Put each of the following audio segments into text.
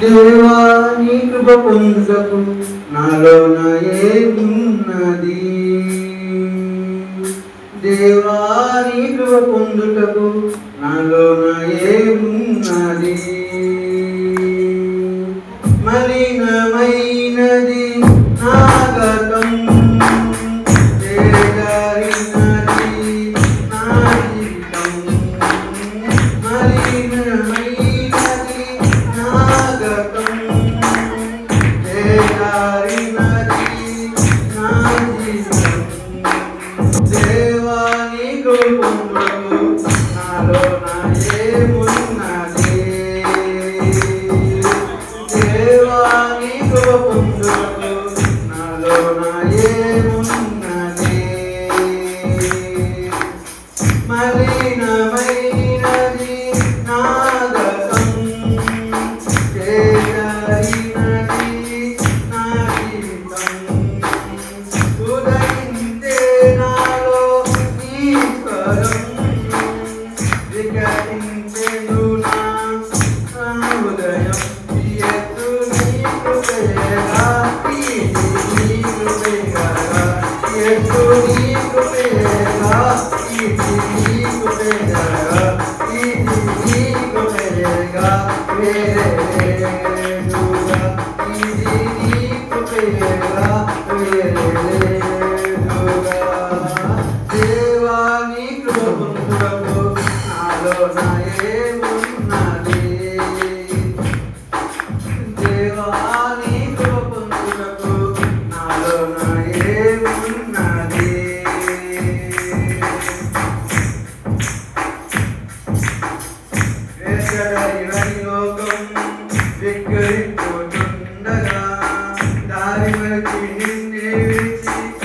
దేవా నీ కృప పొందకు నాలో ఏమున్నది దేవా నీ కృప పొందుటకు నాలో దేవాని కృప నాలో నాయే ఉన్నది. Thank you.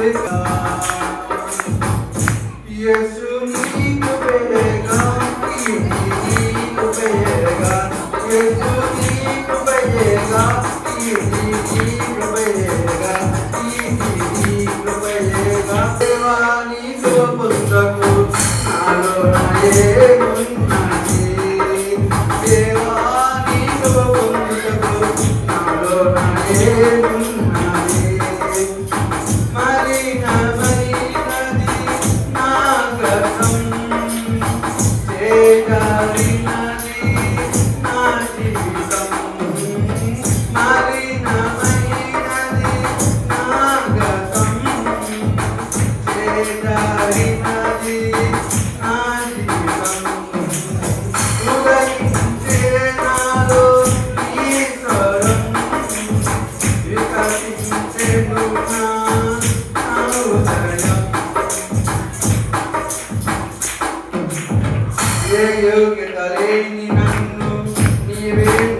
This. ni nanu ni ni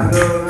Adonai.